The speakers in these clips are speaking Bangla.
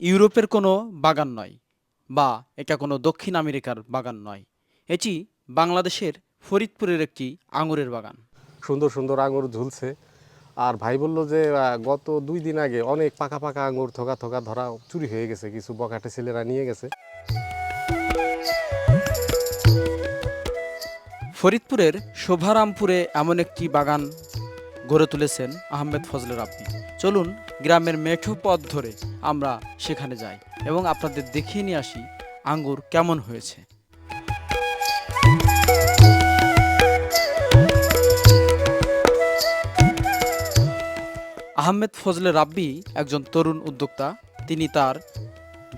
ইউরোপের কোনো বাগান নয় বা এটা কোনো দক্ষিণ আমেরিকার বাগান নয়। এটি বাংলাদেশের ফরিদপুরের একটি আঙুরের বাগান। সুন্দর সুন্দর আঙুর ঝুলছে। আর ভাই বলল যে গত দুই দিন আগে অনেক পাকা পাকা আঙুর থোকা থোকা ধরা চুরি হয়ে গেছে। কিছু বকাটে ছেলেরা নিয়ে গেছে। ফরিদপুরের শোভারামপুরে এমন একটি বাগান গড়ে তুলেছেন আহমেদ ফজলে রাব্বি। চলুন গ্রামের মেঠো পথ ধরে আমরা সেখানে যাই এবং আপনাদের দেখিয়ে নিয়ে আসি আঙ্গুর কেমন হয়েছে। আহমেদ ফজলে রাব্বি একজন তরুণ উদ্যোক্তা। তিনি তার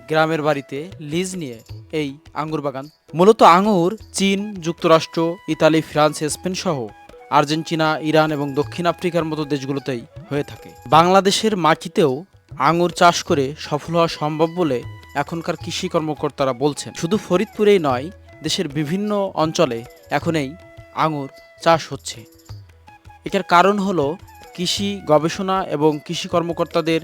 গ্রামের বাড়িতে লিজ নিয়ে এই আঙ্গুর বাগান। মূলত আঙুর চীন, যুক্তরাষ্ট্র, ইতালি, ফ্রান্স, স্পেন সহ আর্জেন্টিনা, ইরান এবং দক্ষিণ আফ্রিকার মতো দেশগুলোতেই হয়ে থাকে। বাংলাদেশের মাটিতেও আঙুর চাষ করে সফল হওয়া সম্ভব বলে এখনকার কৃষি কর্মকর্তারা বলছেন। শুধু ফরিদপুরেই নয়, দেশের বিভিন্ন অঞ্চলে এখন এই আঙুর চাষ হচ্ছে। এটার কারণ হলো কৃষি গবেষণা এবং কৃষি কর্মকর্তাদের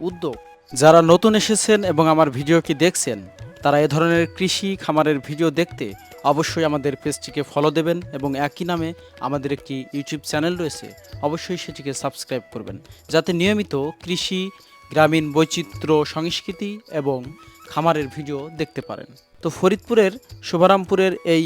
উদ্যোগ। যারা নতুন এসেছেন এবং আমার ভিডিওটি দেখছেন, তারা এ ধরনের কৃষি খামারের ভিডিও দেখতে অবশ্যই আমাদের পেজটিকে ফলো দেবেন এবং একই নামে আমাদের একটি ইউটিউব চ্যানেল রয়েছে অবশ্যই সেটিকে সাবস্ক্রাইব করবেন। যাতে নিয়মিত কৃষি গ্রামীণ বৈচিত্র্য সংস্কৃতি এবং খামারের ভিডিও দেখতে পারেন। তো ফরিদপুরের শুভারামপুরের এই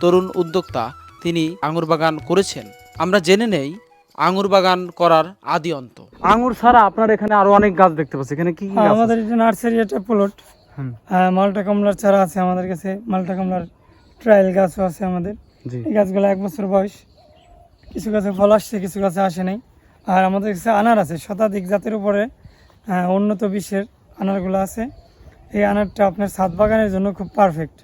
তরুণ উদ্যোক্তা তিনি আঙুর বাগান করেছেন। আমরা জেনে নেই আঙুর বাগান করার আদি অন্ত। আঙুর ছাড়া আপনার এখানে আরও অনেক গাছ দেখতে পাচ্ছি। এখানে কি হ্যাঁ, আমাদের এটা নার্সারি একটা প্লট মালটা কমলার চারা আছে আমাদের কাছে মালটা কমলার ট্রায়াল গাছও আছে আমাদের। এই গাছগুলো এক বছর বয়স। কিছু গাছে ফল আসছে কিছু গাছে আসে নাই। আর আমাদের কাছে আনার আছে শতাধিক জাতের উপরে উন্নত বিশ্বের আনারগুলো আছে। এই আনারটা আপনার ছাদ বাগানের জন্য খুব পারফেক্ট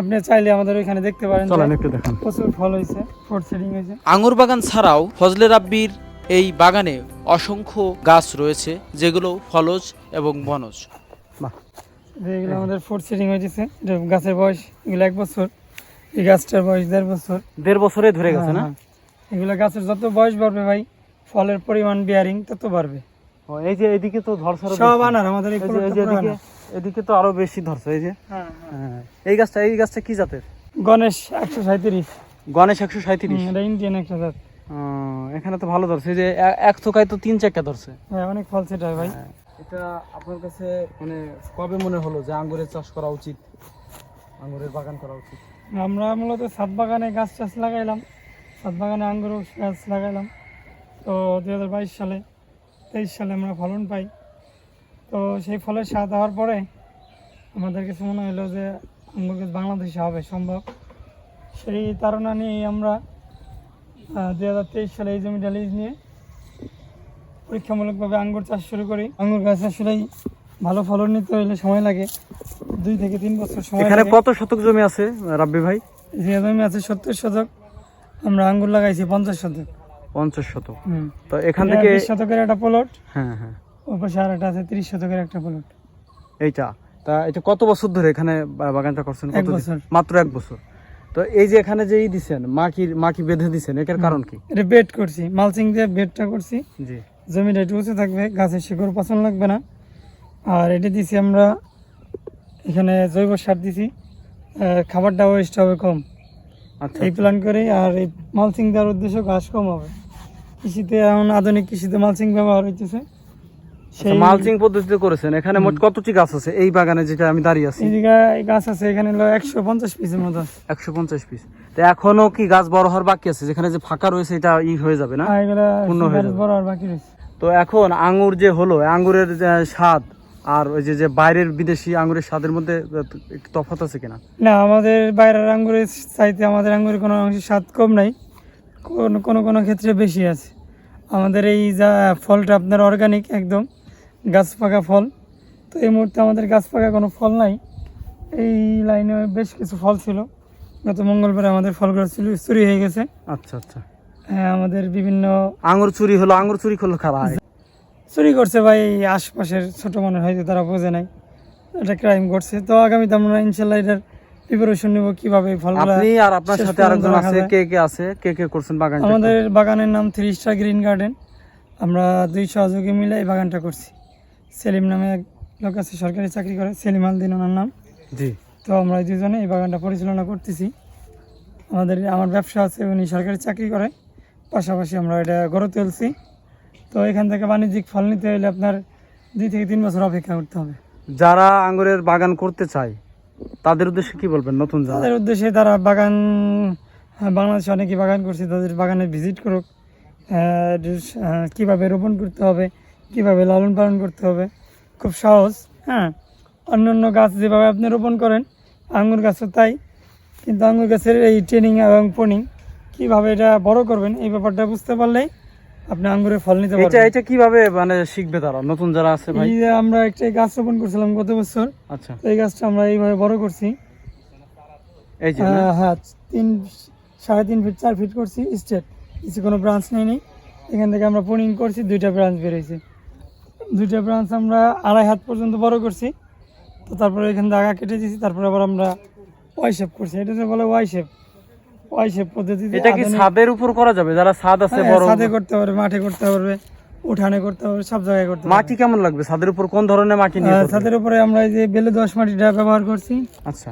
আপনি চাইলে আমাদের ওইখানে দেখতে পারেন চলেন একটু দেখান। প্রচুর ফল হয়েছে ফোর্থ সেটিং হয়েছে আঙুর বাগান ছাড়াও ফজলে রাব্বির এই বাগানে অসংখ্য গাছ রয়েছে যেগুলো ফলজ এবং বনজ। যে এগুলো আমাদের ফোর্থ সেটিং হয়েছে গাছের বয়স এগুলো এক বছর এই গাছটার বয়স দেড় বছর। দেড় বছরে ধরে গেছে না? হ্যাঁ, হ্যাঁ। এগুলো গাছের যত বয়স বাড়বে ভাই ফলের পরিমাণ বিয়ারিং তত বাড়বে। এই যে এদিকে তো ধরছে সব আনার আমাদের এই যে- এদিকে। এদিকে তো আরও বেশি ধরছে এই যে। হ্যাঁ, হ্যাঁ। হ্যাঁ। এই গাছটা এই গাছটা কি জাতের? গণেশ একশো সাঁত্রিশ গণেশ একশো সাঁত্রিশ এটা ইন্ডিয়ান একটা জাত এখানে তো ভালো ধরছে এই যে এক থোকায় তো তিন চারটা ধরছে। হ্যাঁ অনেক ফল সেটা ভাই। এটা আপনার কাছে মানে কবে মনে হলো যে আঙ্গুরের চাষ করা উচিত? আঙ্গুরের বাগান করা উচিত? আমরা মূলত ছাদ বাগানে গাছ টাছ লাগাইলাম। ছাদ বাগানে আঙ্গুর গাছ লাগাইলাম। তো দুই হাজার বাইশ সালে তেইশ সালে আমরা ফলন পাই। তো সেই ফলের স্বাদ হওয়ার পরে আমাদের কাছে মনে হলো যে আঙ্গুর গাছ বাংলাদেশে হবে সম্ভব। সেই তারা নিয়ে আমরা দুই হাজার তেইশ সালে এই জমিটা লিজ নিয়ে পরীক্ষামূলকভাবে আঙ্গুর চাষ শুরু করি। আঙ্গুর গাছ আসলেই ভালো ফলন নিতে হলে সময় লাগে। দুই থেকে তিন বছর সময় এখানে কত শতক জমি আছে রাব্বি ভাই? যে জমি আছে সত্তর শতক আমরা আঙ্গুর লাগাইছি পঞ্চাশ শতক। পঞ্চাশ শতক। হুম। তো এখান থেকে শতকের একটা প্লট হ্যাঁ হ্যাঁ। ওপাশে আর একটা আছে তিরিশ শতকের একটা প্লট এইটা? তা এটা কত বছর ধরে এখানে বাগানটা করছেন? এক বছর। মাত্র এক বছর। তো এই যে এখানে যে ই দিছেন মাকি মাকি বেঁধে দিছেন এটার কারণ কি? এটা বেড করছি মালচিং দিয়ে বেডটা করছি। জি। জমিটা একটু উঁচু থাকবে গাছের শিকড় পছন্দ লাগবে না। আর এটা দিছি আমরা এখানে জৈব সার দিছি। খাবারটা ওয়েস্ট হবে কম। আচ্ছা এই প্ল্যান করেই আর এই মালচিং দেওয়ার উদ্দেশ্য ঘাস কম হবে। কৃষিতে এখন আধুনিক কৃষিতে মালচিং ব্যবহার হইতেছে। মালচিং পদ্ধতিতে করেছেন। এখানে মোট কতটি গাছ আছে? এই বাগানে যেটা আমি দাঁড়িয়ে আছি। এই গাছ আছে এখানে হলো একশো পঞ্চাশ পিসের মতো একশো পঞ্চাশ পিস তো এখনও কি গাছ বড় হওয়ার বাকি আছে? যেখানে যে ফাঁকা রয়েছে এটা ই হয়ে যাবে না? পূর্ণ হয়ে যাবে। বড় বাকি রয়েছে। তো এখন আঙ্গুর যে হলো আঙ্গুরের স্বাদ আর ওই যে যে বাইরের বিদেশি আঙ্গুরের স্বাদের মধ্যে একটু তফাৎ আছে কিনা? না আমাদের বাইরের আঙ্গুরের চাইতে আমাদের আঙ্গুরের কোনো অংশে স্বাদ কম নাই। কোনো কোনো ক্ষেত্রে বেশি আছে। আমাদের এই যা ফলটা আপনার অর্গানিক একদম। গাছ পাকা ফল। তো এই মুহূর্তে আমাদের গাছ পাকা কোনো ফল নাই। এই লাইনে বেশ কিছু ফল ছিল। গত মঙ্গলবার আমাদের ফলগুলো চুরি চুরি হয়ে গেছে। আচ্ছা আচ্ছা। হ্যাঁ আমাদের বিভিন্ন আঙ্গুর চুরি হলো আঙ্গুর চুরি করল খারাপ চুরি করছে ভাই এই আশপাশের ছোট মানুষ হয়তো তারা বোঝে নাই। এটা ক্রাইম করছে। তো আগামীতে আমরা ইনশাল্লাহ এটার প্রিপারেশন নেব কীভাবে ফলগুলো আপনি আর আপনার সাথে আরেকজন আছে কে কে আছে? কে কে করছেন বাগান আমাদের বাগানের নাম থ্রি স্টার গ্রিন গার্ডেন আমরা দুই সহযোগী মিলে এই বাগানটা করছি। সেলিম নামে এক লোক আছে সরকারি চাকরি করে সেলিম আলদিন ওনার নাম। জি। তো আমরা দুজনে এই বাগানটা পরিচালনা করতেছি। আমাদের আমার ব্যবসা আছে উনি সরকারি চাকরি করে। পাশাপাশি আমরা এটা গড়ে তুলছি। তো এখান থেকে বাণিজ্যিক ফল নিতে হলে আপনার দুই থেকে তিন বছর অপেক্ষা করতে হবে। যারা আঙুরের বাগান করতে চায় তাদের উদ্দেশ্যে কি বলবেন নতুন তাদের উদ্দেশ্যে তারা বাগান হ্যাঁ, বাংলাদেশে অনেকে বাগান করছে তাদের বাগানে ভিজিট করুক। কীভাবে রোপণ করতে হবে কীভাবে লালন পালন করতে হবে? খুব সহজ হ্যাঁ? অন্য অন্য গাছ যেভাবে আপনি রোপণ করেন আঙ্গুর গাছও তাই। কিন্তু আঙ্গুর গাছের এই ট্রেনিং এবং পোনিং কীভাবে এটা বড় করবেন এই ব্যাপারটা বুঝতে পারলেই আপনি আঙ্গুরের ফল নিতে এটা পারবেন। এটা কীভাবে মানে শিখবে তারা? নতুন যারা আছে ভাই? এই যে আমরা একটা গাছ রোপণ করছিলাম গত বছর। আচ্ছা। এই গাছটা আমরা এইভাবে বড় করছি। এই যে হ্যাঁ তিন সাড়ে তিন ফিট চার ফিট করছি স্টেট কিছু কোনো ব্রাঞ্চ নেই এখান থেকে আমরা পোনিং করছি দুইটা ব্রাঞ্চ বেরিয়েছে দুইটা ব্রাঞ্চ আমরা আড়াই হাত পর্যন্ত বড় করছি। তো তারপরে এখান থেকে আগা কেটে দিয়েছি তারপরে আবার আমরা ওয়াই শেপ করছি। এটা যে বলে ওয়াই শেপ ওয়াই শেপ পদ্ধতিতে এটা কি ছাদের উপর করা যাবে? যারা ছাদ আছে হ্যাঁ, বড় ছাদে করতে পারবে মাঠে করতে পারবে উঠানে করতে পারবে সব জায়গায় করতে পারবে। মাটি কেমন লাগবে? ছাদের উপর কোন ধরনের মাটি নিয়ে ছাদের উপরে আমরা এই যে বেলে দশ মাটিটা ব্যবহার করছি। আচ্ছা।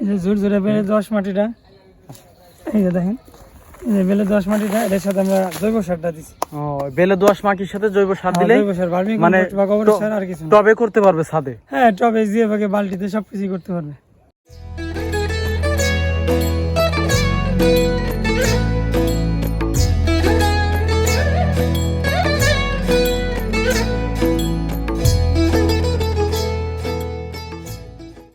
এই যে ঝুরঝুরে বেলে দশ মাটিটা। এই যে দেখেন। বেলে দশ মাটিটা এটার সাথে আমরা জৈব সারটা দিচ্ছি ও বেলে দোয়াশ মাটির সাথে জৈব সার দিলে জৈব সার ভার্মি মানে গোবর সার আর কিছু টবে করতে পারবে ছাদে? হ্যাঁ টবে দিয়ে ভাগে বালতিতে সব কিছুই করতে পারবে।